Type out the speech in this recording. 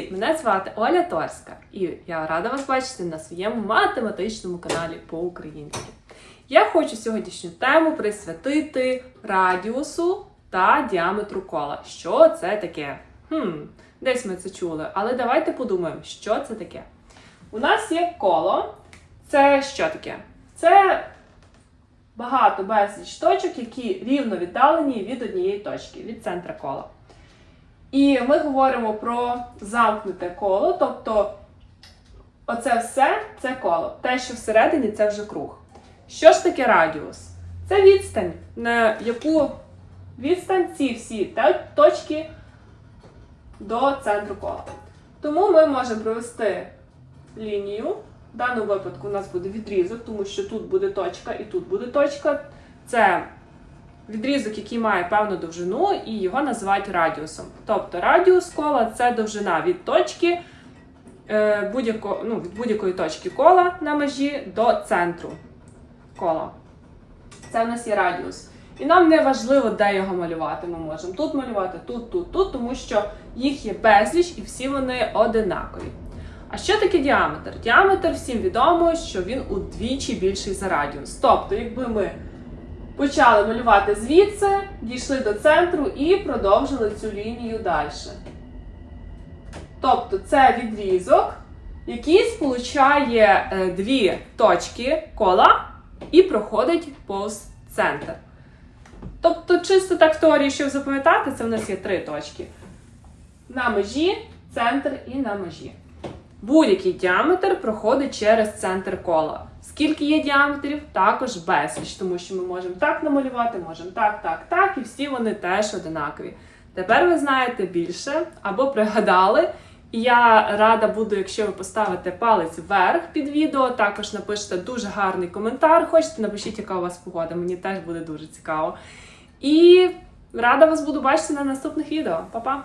Мене звати Оля Торська, і я рада вас бачити на своєму математичному каналі по-українськи. Я хочу сьогоднішню тему присвятити радіусу та діаметру кола. Що це таке? Хм, десь ми це чули, але давайте подумаємо, що це таке. У нас є коло. Це що таке? Це багато безліч точок, які рівно віддалені від однієї точки, від центра кола. І ми говоримо про замкнуте коло, тобто оце все це коло. Те, що всередині, це вже круг. Що ж таке радіус? Це відстань, на яку відстань ці всі точки до центру кола. Тому ми можемо провести лінію. В даному випадку у нас буде відрізок, тому що тут буде точка і тут буде точка. Це відрізок, який має певну довжину, і його називають радіусом. Тобто радіус кола це довжина від точки е, будь-яко, ну, від будь-якої точки кола на межі до центру кола. Це в нас є радіус. І нам не важливо, де його малювати. Ми можемо тут малювати, тут, тут, тут, тому що їх є безліч і всі вони одинакові. А що таке діаметр? Діаметр всім відомо, що він удвічі більший за радіус. Тобто, якби ми почали малювати звідси, дійшли до центру і продовжили цю лінію далі. Тобто, це відрізок, який сполучає е, дві точки кола і проходить повз центр. Тобто, чисто так в теорії, щоб запам'ятати, це в нас є три точки. На межі, центр і на межі. Будь-який діаметр проходить через центр кола. Скільки є діаметрів, також безліч, тому що ми можемо так намалювати, можемо так, так, так, і всі вони теж одинакові. Тепер ви знаєте більше або пригадали. І я рада буду, якщо ви поставите палець вверх під відео, також напишете дуже гарний коментар. Хочете, напишіть, яка у вас погода. Мені теж буде дуже цікаво. І рада вас буду бачити на наступних відео. Па-па!